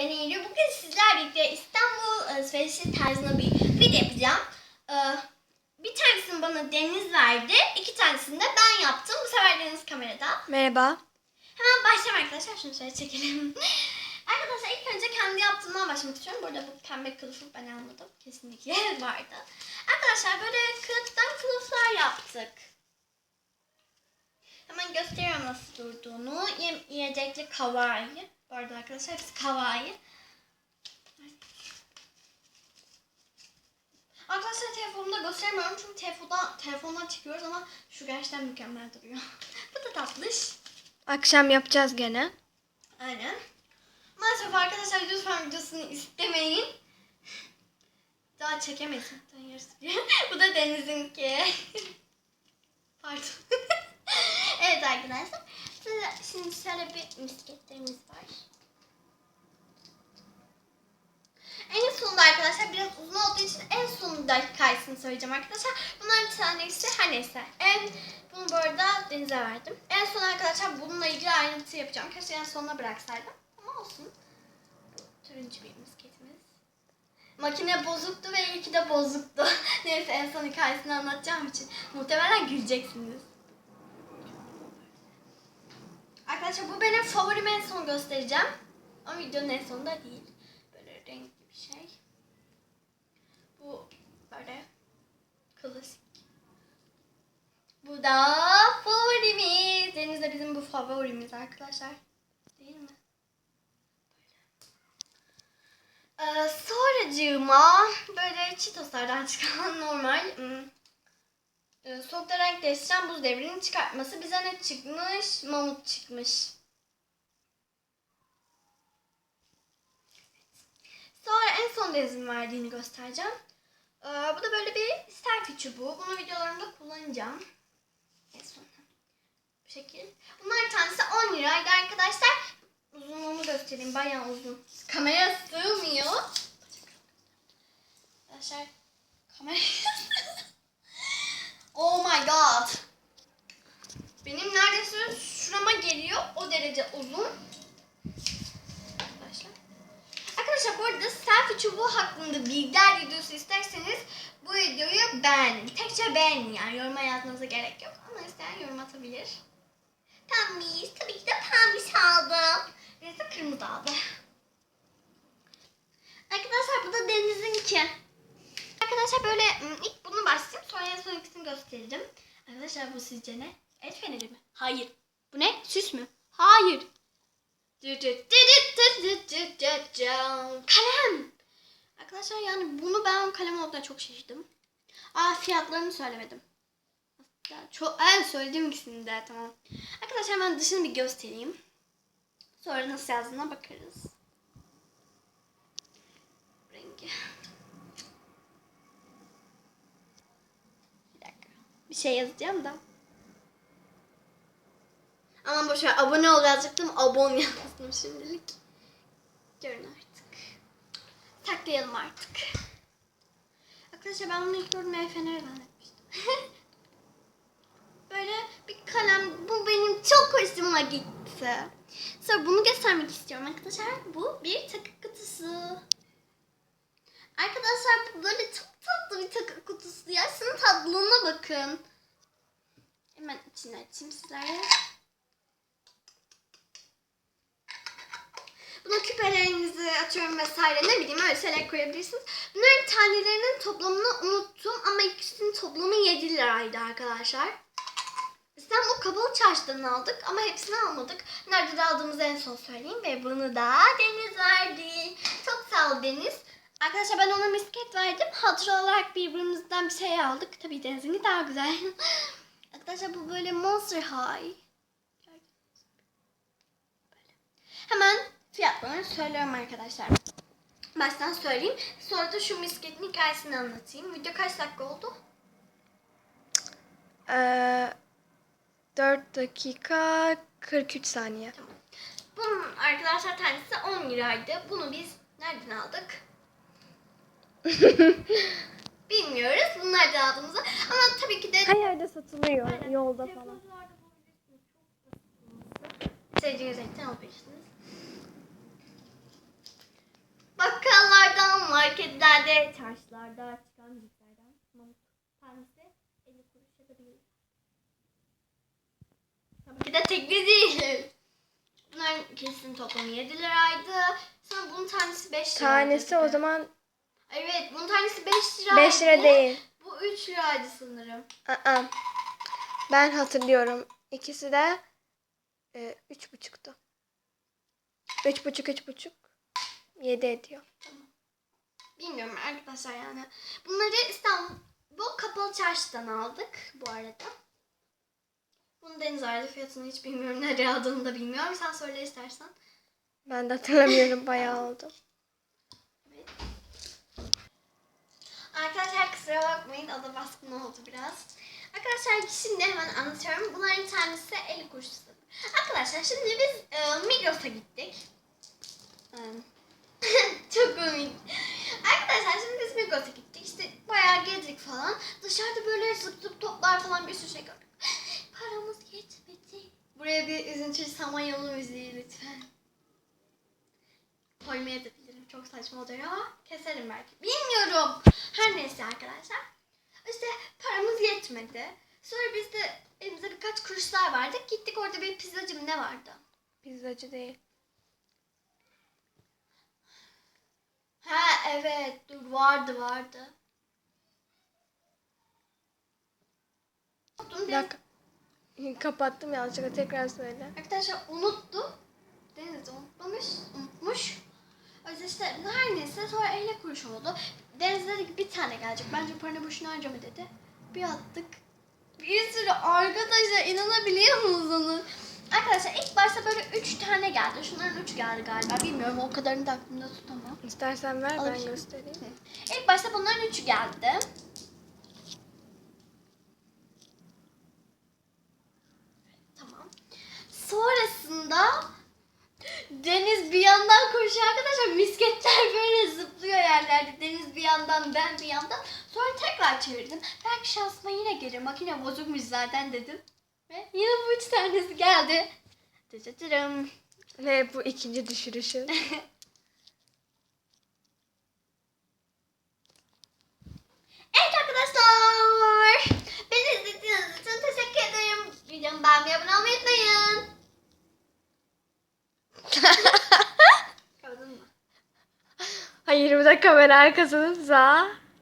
ben Eylül. Bugün sizlerle birlikte İstanbul alışverişi tarzında bir video yapacağım. Ee, bir tanesini bana Deniz verdi. iki tanesini de ben yaptım. Bu sefer Deniz kamerada. Merhaba. Hemen başlayalım arkadaşlar. Şunu şöyle çekelim. arkadaşlar ilk önce kendi yaptığımdan başlamak istiyorum. Burada bu pembe kılıfı ben almadım. Kesinlikle vardı. Arkadaşlar böyle kılıftan kılıflar yaptık. Hemen gösteriyorum nasıl durduğunu. Yiyecekli kawaii. Bu arada arkadaşlar hepsi kawaii. Arkadaşlar telefonumda göstermiyorum çünkü telefonda, telefondan çıkıyoruz ama şu gerçekten mükemmel duruyor. Bu da tatlış. Akşam yapacağız gene. Aynen. Maalesef arkadaşlar lütfen videosunu istemeyin. Daha yarısı. Bu da Deniz'inki. Pardon. evet arkadaşlar. Size şimdi şöyle bir misketlerimiz var. En sonunda arkadaşlar biraz uzun olduğu için en sonunda hikayesini söyleyeceğim arkadaşlar. Bunların tanesi her neyse. En bunu bu arada Deniz'e verdim. En son arkadaşlar bununla ilgili ayrıntı yapacağım. Keşke en sonuna bıraksaydım. Ama olsun. Turuncu bir misketimiz. Makine bozuktu ve iyi ki de bozuktu. Neyse en son hikayesini anlatacağım için muhtemelen güleceksiniz. Arkadaşlar bu benim favorim en son göstereceğim. Ama videonun en sonunda değil. Böyle renkli bir şey. Bu böyle klasik. Bu da favorimiz. Deniz de bizim bu favorimiz arkadaşlar. Değil mi? Böyle. Ee, sonracığıma böyle çitoslardan çıkan normal hmm, e, soğukta renk değiştiren buz devrinin çıkartması. Bize ne çıkmış? Mamut çıkmış. Sonra en son Deniz'in verdiğini göstereceğim. Ee, bu da böyle bir selfie çubuğu. Bunu videolarımda kullanacağım. En son. Bu şekil. Bunların tanesi 10 liraydı arkadaşlar. Uzunluğunu göstereyim. Bayağı uzun. Kameraya sığmıyor. Arkadaşlar kameraya Oh my god. Benim neredeyse şurama geliyor. O derece uzun. Arkadaşlar. Arkadaşlar bu arada selfie çubuğu hakkında bilgiler videosu isterseniz bu videoyu beğenin. Tekçe beğenin yani yoruma yazmanıza gerek yok. Ama isteyen yorum atabilir. Pembiş. Tabii ki de pembiş aldım. Neyse kırmızı aldı. Arkadaşlar bu da Deniz'inki. Arkadaşlar böyle ım, ilk bunu başlayayım sonra son ikisini göstereceğim. Arkadaşlar bu sizce ne? El feneri mi? Hayır. Bu ne? Süs mü? Hayır. Kalem. Arkadaşlar yani bunu ben kalem olduğuna çok şaşırdım. Aa fiyatlarını söylemedim. Çok, en söyledim ikisini de tamam. Arkadaşlar hemen dışını bir göstereyim. Sonra nasıl yazdığına bakarız. Rengi. Bir dakika. Bir şey yazacağım da. Aman boşver abone ol yazacaktım. Abone yazdım şimdilik. Görün artık. Saklayalım artık. Arkadaşlar ben bunu ilk gördüm el feneri zannetmiştim. Böyle bir kalem. Bu benim çok hoşuma gitti. Sonra bunu göstermek istiyorum arkadaşlar. Bu bir takı kutusu. Arkadaşlar bu böyle çok tatlı bir takı kutusu. Ya şunun tatlılığına bakın. Hemen içini açayım sizlere. Buna küpelerinizi atıyorum vesaire ne bileyim öyle şeyler koyabilirsiniz. Bunların tanelerinin toplamını unuttum ama ikisinin toplamı 7 liraydı arkadaşlar. İstanbul Kapalı Çarşı'dan aldık ama hepsini almadık. Nerede aldığımızı en son söyleyeyim ve bunu da Deniz verdi. Çok sağ ol Deniz. Arkadaşlar ben ona misket verdim. Hatıra olarak birbirimizden bir şey aldık. Tabii Deniz'inki daha güzel. Arkadaşlar bu böyle Monster High. Hemen fiyatlarını söylüyorum arkadaşlar. Baştan söyleyeyim. Sonra da şu misketin hikayesini anlatayım. Video kaç dakika oldu? Ee, 4 dakika 43 saniye. Tamam. Bunun arkadaşlar tanesi 10 liraydı. Bunu biz nereden aldık? Bilmiyoruz. Bunu nereden aldığımızı. Ama tabii ki de Her yerde satılıyor. Yolda falan. Sevdiğiniz renkten alabilirsiniz. bakkallardan, marketlerde, çarşılarda çıkan cipslerden. Mamut tanesi 50 kuruş yapabilir. Tabii ki de tekli değil. Bunların kesin toplamı 7 liraydı. Sonra bunun tanesi 5 liraydı. Tanesi o zaman Evet bunun tanesi 5 liraydı. 5 lira değil. Bu 3 liraydı sanırım. Aa, ben hatırlıyorum. İkisi de e, üç buçuktu. Üç buçuk, üç buçuk. Yedi ediyor. Bilmiyorum arkadaşlar yani. Bunları İstanbul Kapalı Çarşı'dan aldık bu arada. Bunu Deniz arada fiyatını hiç bilmiyorum. Nereye aldığını da bilmiyorum. Sen söyle istersen. Ben de hatırlamıyorum. Bayağı oldu. Arkadaşlar kusura bakmayın. O da baskın oldu biraz. Arkadaşlar şimdi hemen anlatıyorum. Bunların tanesi 50 kuruş. sanırım. Arkadaşlar şimdi biz e, Migros'a gittik. Çok komik. Arkadaşlar şimdi biz Migros'a gittik. İşte bayağı gezdik falan. Dışarıda böyle zıp zıp toplar falan bir sürü şey gördük. Paramız yetmedi. Buraya bir üzüntü samanyolu müziği lütfen. Koymaya bilirim. Çok saçma oluyor ama keserim belki. Bilmiyorum. Her neyse arkadaşlar. İşte paramız yetmedi. Sonra biz de elimizde birkaç kuruşlar vardı. Gittik orada bir pizzacı mı ne vardı? Pizzacı değil. Ha evet dur vardı vardı. Unuttum Bir dakika. Kapattım yanlışlıkla tekrar söyle. Arkadaşlar unuttum. Deniz de unutmamış. Unutmuş. Yüzden işte her neyse sonra 50 kuruş oldu. Deniz dedi ki bir tane gelecek. Bence paranı boşuna harcama dedi. Bir attık. Bir sürü arkadaşlar inanabiliyor musunuz onu? Arkadaşlar ilk başta böyle 3 tane geldi. Şunların 3 geldi galiba. Bilmiyorum o kadarını da aklımda tutamam. İstersen ver ben Alabilirim. göstereyim. İlk başta bunların 3'ü geldi. Tamam. Sonrasında Deniz bir yandan koşuyor arkadaşlar. Misketler böyle zıplıyor yerlerde. Deniz bir yandan ben bir yandan. Sonra tekrar çevirdim. Belki şansıma yine gelir. Makine bozukmuş zaten dedim. Ve yine bu üç tanesi geldi. Tıtıtırım. Ve bu ikinci düşürüşüm. Evet arkadaşlar. Beni izlediğiniz için teşekkür ederim. Videomu beğenmeyi abone olmayı unutmayın. Kapadın mı? Hayır bu da kamera arkasının za.